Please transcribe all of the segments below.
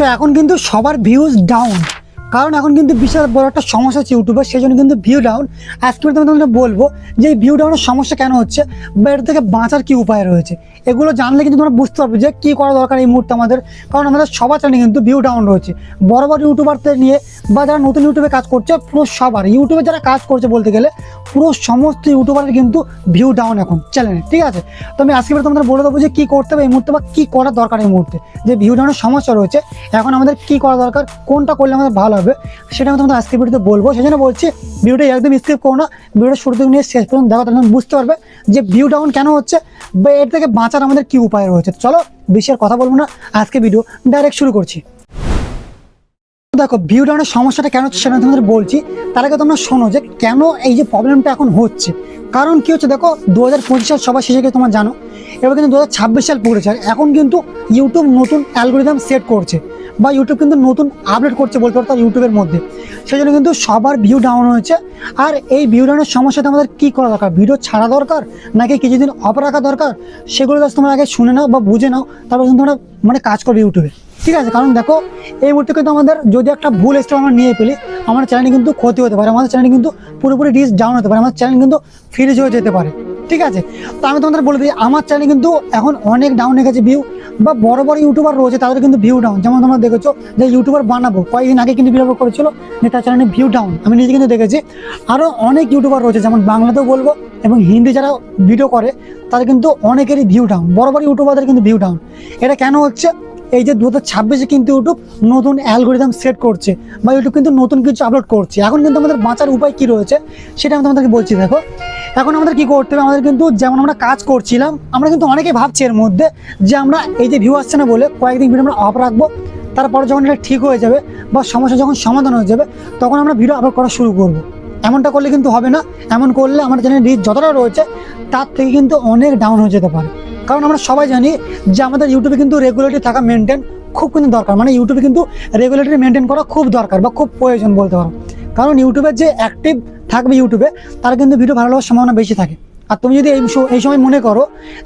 তো এখন কিন্তু সবার ভিউজ ডাউন কারণ এখন কিন্তু বিশাল বড় একটা সমস্যা হচ্ছে ইউটিউবে সেই জন্য কিন্তু ভিউ ডাউন আজকে আমি তোমাদের বলব যে এই ভিউ ডাউনের সমস্যা কেন হচ্ছে বা এটা থেকে বাঁচার কি উপায় রয়েছে? এগুলো জানলে কিন্তু তোমরা বুঝতে পারবে যে কী করা দরকার এই মুহূর্তে আমাদের। কারণ আমাদের সবার চ্যানেলে কিন্তু ভিউ ডাউন রয়েছে। বড় বড় ইউটিউবারদের নিয়ে বা যারা নতুন ইউটিউবে কাজ করছে, পুরো সবার, ইউটিউবে যারা কাজ করছে বলতে গেলে, পুরো সমস্ত ইউটিউবারের কিন্তু ভিউ ডাউন এখন চ্যানেলে ঠিক আছে? তো আমি আজকে তোমাদের বলে দেবো যে কী করতে হবে এই মুহূর্তে বা কী করা দরকার এই মুহূর্তে। যে ভিউ ডাউনের সমস্যা রয়েছে, এখন আমাদের কী করা দরকার, কোনটা করলে আমাদের ভালো হবে। সেটা আমি তোমাদের আজকে ভিডিওতে বলব। সেজন্য বলছি ভিউটা একদম স্কিপ করো না। ভিউটা শুরু থেকে নিয়ে শেষ পর্যন্ত দেখো তখন বুঝতে পারবে যে ভিউ ডাউন কেন হচ্ছে বা এর থেকে বাঁচার আমাদের কী উপায় রয়েছে। চলো বিশ্বের কথা বলব না। আজকে ভিডিও ডাইরেক্ট শুরু করছি। দেখো ভিউ ডাউনের সমস্যাটা কেন হচ্ছে সেটা তোমাদের বলছি। তার আগে তোমরা শোনো যে কেন এই যে প্রবলেমটা এখন হচ্ছে। কারণ কি হচ্ছে দেখো দু হাজার পঁচিশ সাল সবার শেষে গিয়ে তোমরা জানো, এবার কিন্তু দু হাজার ছাব্বিশ সাল পড়েছে এখন কিন্তু ইউটিউব নতুন অ্যালগোরিদম সেট করছে, বা ইউটিউব কিন্তু নতুন আপডেট করছে বলতে পারো তার ইউটিউবের মধ্যে। সেই জন্য কিন্তু সবার ভিউ ডাউন হয়েছে। আর এই ভিউ ডাউনের সমস্যাতে আমাদের কী করা দরকার? ভিডিও ছাড়া দরকার? নাকি কিছুদিন অফ রাখা দরকার? সেগুলো তোমরা আগে শুনে নাও বা বুঝে নাও, তারপর কিন্তু তোমরা মানে কাজ করবে ইউটিউবে ঠিক আছে, কারণ দেখো, এই মুহূর্তে কিন্তু আমাদের যদি একটা ভুল স্টেপ আমরা নিয়ে ফেলি আমার চ্যানেলে কিন্তু ক্ষতি হতে পারে, আমাদের চ্যানেল কিন্তু পুরোপুরি রিচ ডাউন হতে পারে আমার চ্যানেল কিন্তু ফ্রিজ হয়ে যেতে পারে, ঠিক আছে? তো আমি তোমাদের বলে দিই, আমার চ্যানেলে কিন্তু এখন অনেক ডাউন হয়ে গেছে ভিউ বা বড় বড় ইউটিউবার রয়েছে, তাদের কিন্তু ভিউ ডাউন যেমন তোমরা দেখেছ যে ইউটিউবার বানাবো, কয়েকদিন আগে কিন্তু ভিডিও করেছিল যে তার চ্যানেলে ভিউ ডাউন আমি নিজে কিন্তু দেখেছি। আরও অনেক ইউটিউবার রয়েছে, যেমন বাংলাতেও বলব এবং হিন্দি যারা ভিডিও করে, তাদের কিন্তু অনেকেরই ভিউ ডাউন বড় বড় ইউটিউবারদের কিন্তু ভিউ ডাউন এটা কেন হচ্ছে? এই যে দু হাজার ছাব্বিশে কিন্তু ইউটিউব নতুন অ্যালগোরিদম সেট করছে বা ইউটিউব কিন্তু নতুন কিছু আপলোড করছে। এখন কিন্তু আমাদের বাঁচার উপায় কি রয়েছে সেটা আমি তোমাদেরকে বলছি, দেখো। এখন আমাদের কি করতে হবে? আমাদের কিন্তু যেমন আমরা কাজ করছিলাম, আমরা কিন্তু অনেকে ভাবছি এর মধ্যে যে আমরা এই যে ভিউ আসছে না বলে কয়েকদিন ভিডিও আমরা অফ রাখব, তারপরে যখন এটা ঠিক হয়ে যাবে বা সমস্যা যখন সমাধান হয়ে যাবে, তখন আমরা ভিডিও আপলোড করা শুরু করব। এমনটা করলে কিন্তু হবে না। এমন করলে আমার চ্যানেল রিচ যতটা রয়েছে, তার থেকে কিন্তু অনেক ডাউন হয়ে যেতে পারে। কারণ আমরা সবাই জানি যে আমাদের ইউটিউবে কিন্তু রেগুলেটরি থাকা মেনটেন খুব কিন্তু দরকার। মানে ইউটিউবে কিন্তু রেগুলেটরি মেনটেন করা খুব দরকার বা খুব প্রয়োজন বলতে পারো। কারণ ইউটিউবের যে অ্যাক্টিভ থাকবে ইউটিউবে তার কিন্তু ভিডিও ভালো হওয়ার সম্ভাবনা বেশি থাকে। আর তুমি যদি এই এই সময় মনে করো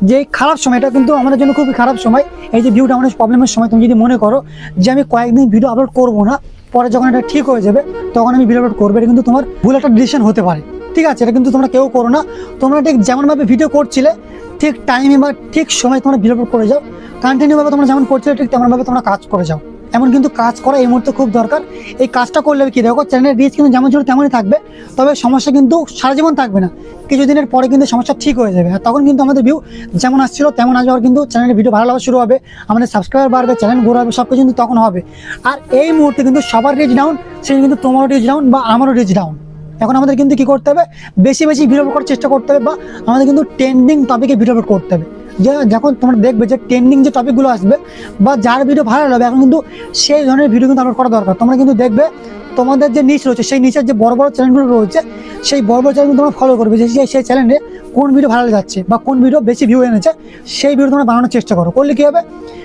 যে এই খারাপ সময় এটা কিন্তু আমাদের জন্য খুবই খারাপ সময়, এই যে ভিউটা আমাদের প্রবলেমের সময়, তুমি যদি মনে করো যে আমি কয়েকদিন ভিডিও আপলোড করব না, পরে যখন এটা ঠিক হয়ে যাবে, তখন আমি ভিডিও আপলোড করব, এটা কিন্তু তোমার ভুল একটা ডিসিশন হতে পারে। ঠিক আছে, এটা কিন্তু তোমরা কেউ করো না। তোমরা ঠিক যেমনভাবে ভিডিও করছিলে ঠিক টাইমে বা ঠিক সময় তোমরা আপলোড করে যাও। কন্টিনিউভাবে তোমরা যেমন করছ ঠিক তেমনভাবে তোমরা কাজ করে যাও। এমন কিন্তু কাজ করা এই মুহূর্তে খুব দরকার। এই কাজটা করলে কি, দেখো চ্যানেলের রিচ কিন্তু যেমন ছিল তেমনই থাকবে। তবে সমস্যা কিন্তু সারা জীবন থাকবে না। কিছুদিনের পরে কিন্তু সমস্যা ঠিক হয়ে যাবে। আর তখন কিন্তু আমাদের ভিউ যেমন আসছিল, তেমন আসবে কিন্তু চ্যানেলের ভিডিও ভালো লাগা শুরু হবে। আমাদের সাবস্ক্রাইবার বাড়বে চ্যানেল গ্রো হবে সব কিছু কিন্তু তখন হবে। আর এই মুহূর্তে কিন্তু সবার রিচ ডাউন সেই কিন্তু তোমারও রিচ ডাউন বা আমারও রিচ ডাউন এখন আমাদের কিন্তু কি করতে হবে? বেশি বেশি ভিডিও করার চেষ্টা করতে হবে বা আমাদের কিন্তু ট্রেন্ডিং টপিকে ভিডিও করতে হবে। যে যখন তোমরা দেখবে যে ট্রেন্ডিং যে টপিকগুলো আসবে বা যার ভিডিও ভাইরাল হবে, এখন কিন্তু সেই ধরনের ভিডিও কিন্তু আপলোড করা দরকার। তোমরা কিন্তু দেখবে তোমাদের যে নিচ রয়েছে, সেই নিচের যে বড় বড় চ্যানেলগুলো রয়েছে, সেই বড় বড় চ্যানেল তোমরা ফলো করবে যে সেই- চ্যানেলে কোন ভিডিও ভাইরাল যাচ্ছে বা কোন ভিডিও বেশি ভিউ এনেছে, সেই ভিডিও তোমরা বানানোর চেষ্টা করো। করলে কী হবে?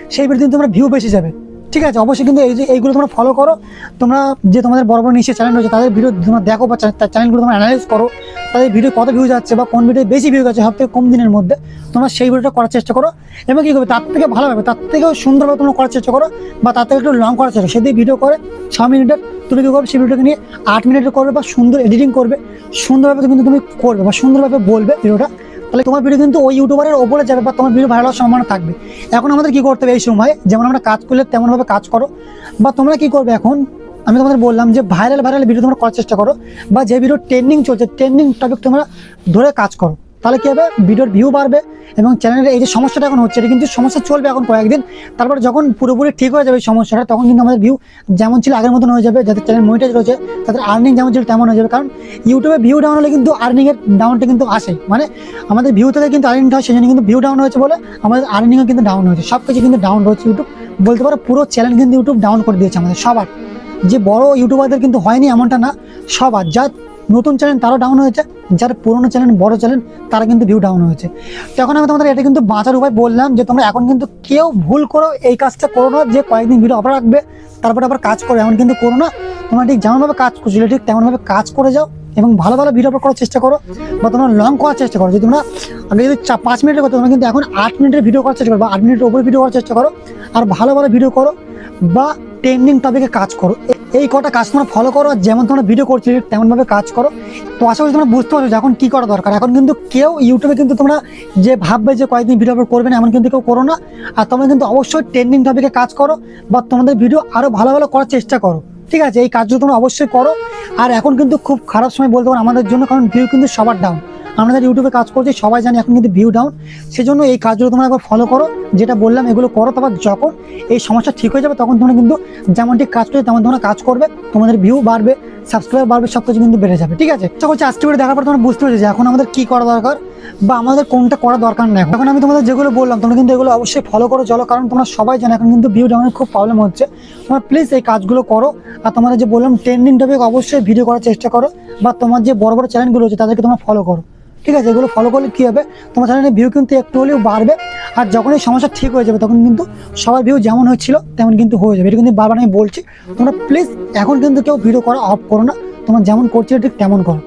সেই ভিডিও তোমরা ভিউ বেশি যাবে। ঠিক আছে, অবশ্যই কিন্তু এই যে এইগুলো তোমরা ফলো করো। তোমরা যে তোমাদের বড় বড় নিচে চ্যানেল রয়েছে, তাদের ভিডিও তোমরা দেখো বা তার চ্যানেলগুলো তোমরা অ্যানালাইজ করো। তাদের ভিডিও কত ভিউ যাচ্ছে বা কোন ভিডিও বেশি ভিউ যাচ্ছে সব থেকে কম দিনের মধ্যে তোমরা সেই ভিডিওটা করার চেষ্টা করো। এবং কী করবে, তার থেকে ভালো ভালোভাবে তার থেকেও সুন্দরভাবে তোমরা করার চেষ্টা করো বা তার থেকে একটু লং করার চেষ্টা সেদিকে ভিডিও করে ছ মিনিটের তুমি কী করবে, সেই ভিডিওকে নিয়ে আট মিনিটের করবে বা সুন্দর এডিটিং করবে, সুন্দরভাবে কিন্তু তুমি করবে বা সুন্দরভাবে বলবে ভিডিওটা তাহলে তোমার ভিডিও কিন্তু ওই ইউটিউবারের ওপরে যাবে বা তোমার ভিডিও ভাইরাল হওয়ার সম্ভাবনা থাকবে। এখন আমাদের কি করতে হবে এই সময়? যেমন আমরা কাজ করলে তেমনভাবে কাজ করো। বা তোমরা কি করবে এখন? আমি তোমাদের বললাম যে ভাইরাল ভাইরাল ভিডিও তোমরা করার চেষ্টা করো। বা যে ভিডিও ট্রেন্ডিং চলছে ট্রেন্ডিং টপিক তোমরা ধরে কাজ করো। তাহলে কি হবে? ভিডিওর ভিউ বাড়বে এবং চ্যানেলের এই যে সমস্যাটা এখন হচ্ছে, এটা কিন্তু সমস্যা চলবে এখন কয়েকদিন। তারপর যখন পুরোপুরি ঠিক হয়ে যাবে এই সমস্যাটা, তখন কিন্তু আমাদের ভিউ যেমন ছিল আগের মতন হয়ে যাবে যাদের চ্যানেল মনিটাইজ রয়েছে, তাদের আর্নিং যেমন ছিল তেমন হয়ে যাবে। কারণ ইউটিউবে ভিউ ডাউন হলে কিন্তু আর্নিংয়ের ডাউনটা কিন্তু আসে। মানে আমাদের ভিউ থেকে কিন্তু আর্নিংটা হয় সেই জন্য কিন্তু ভিউ ডাউন হয়েছে বলে আমাদের আর্নিংও কিন্তু ডাউন হয়েছে। সব কিছু কিন্তু ডাউন রয়েছে ইউটিউব বলতে পারো পুরো চ্যানেল কিন্তু ইউটিউব ডাউন করে দিয়েছে আমাদের সবার। যে বড় ইউটিউবারদের কিন্তু হয়নি এমনটা না, সবার। যার নতুন চ্যানেল তারও ডাউন হয়েছে। যার পুরনো চ্যানেল বড় চ্যানেল তারা কিন্তু ভিউ ডাউন হয়েছে। তখন আমি তোমাদের এটা কিন্তু বাঁচার উপায় বললাম যে, তোমরা এখন কিন্তু কেউ ভুল করো, এই কাজটা করো না যে, কয়েকদিন ভিডিও আবার রাখবে, তারপরে আবার কাজ করো, এমন কিন্তু করো না। তোমরা ঠিক যেমনভাবে কাজ করছিলে ঠিক তেমনভাবে কাজ করে যাও এবং ভালো ভালো ভিডিও আপলোড করার চেষ্টা করো বা তোমরা লং করার চেষ্টা করো, যদি তোমরা আগে যদি পাঁচ মিনিটের করতে তোমরা কিন্তু এখন আট মিনিটের ভিডিও করার চেষ্টা করো বা আট মিনিটের উপরে ভিডিও করার চেষ্টা করো, আর ভালো ভালো ভিডিও করো বা ট্রেন্ডিং টপিকে কাজ করো। এই কটা কাজ তোমরা ফলো করো, যেমন তোমরা ভিডিও করছ তেমনভাবে কাজ করো। তো আশা করি তোমরা বুঝতে পারছ এখন কী করা দরকার। এখন কিন্তু কেউ ইউটিউবে কিন্তু তোমরা যে ভাববে যে কয়েকদিন ভিডিও আপলোড করবে না, এমন কিন্তু কেউ করো না। আর তোমরা কিন্তু অবশ্যই ট্রেন্ডিং টপিকে কাজ করো বা তোমাদের ভিডিও আরও ভালো ভালো করার চেষ্টা করো। ঠিক আছে? এই কাজগুলো তোমরা অবশ্যই করো। আর এখন কিন্তু খুব খারাপ সময় বলতে পারো, আমাদের জন্য, কারণ ভিউ কিন্তু সবার ডাউন আমরা যারা ইউটিউবে কাজ করছি, সবাই জানি এখন কিন্তু ভিউ ডাউন সেজন্য এই কাজগুলো তোমরা একবার ফলো করো, যেটা বললাম এগুলো করো, তারপর যখন এই সমস্যা ঠিক হয়ে যাবে, তখন তোমরা কিন্তু যেমন ঠিক কাজ করবে তেমন তোমরা কাজ করবে, তোমাদের ভিউ বাড়বে সাবস্ক্রাইব বাড়বে সব কিছু কিন্তু বেড়ে যাবে, ঠিক আছে? তো হচ্ছে আজকে ভিডিও দেখার পর তোমরা বুঝতে পেরেছ যে এখন আমাদের কি করা দরকার, বা আমাদের কোনটা করা দরকার না এখন। আমি তোমাদের যেগুলো বললাম, তোমরা কিন্তু এগুলো অবশ্যই ফলো করো, চলো, কারণ তোমরা সবাই জানো এখন কিন্তু ভিউ ডাউনের খুব প্রবলেম হচ্ছে। তোমরা প্লিজ এই কাজগুলো করো, আর তোমাদের যে বললাম ট্রেন্ডিং টপিক অবশ্যই ভিডিও করার চেষ্টা করো, বা তোমার যে বড় বড় চ্যানেলগুলো আছে, তাদেরকে তোমরা ফলো করো। ঠিক আছে, এগুলো ফলো করলে কী হবে? তোমার চ্যানেলের ভিউ কিন্তু একটু হলেও বাড়বে। আর যখন এই সমস্যা ঠিক হয়ে যাবে, তখন কিন্তু সবার ভিউ যেমন হচ্ছিল, তেমন কিন্তু হয়ে যাবে। এটা কিন্তু বারবার আমি বলছি। তোমরা প্লিজ এখন কিন্তু কেউ ভিডিও করা অফ করো না। তোমরা যেমন করছ ঠিক তেমন করো।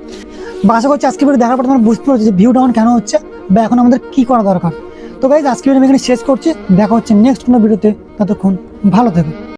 বা আশা করছি আজকে ভিডিও দেখার পর তোমরা বুঝতে পারছ যে ভিউ ডাউন কেন হচ্ছে বা এখন আমাদের কী করা দরকার। তো গাইজ আজকে ভিডিও আমি এখানে শেষ করছি। দেখা হচ্ছে নেক্সট কোনো ভিডিওতে ততক্ষণ ভালো থেকো।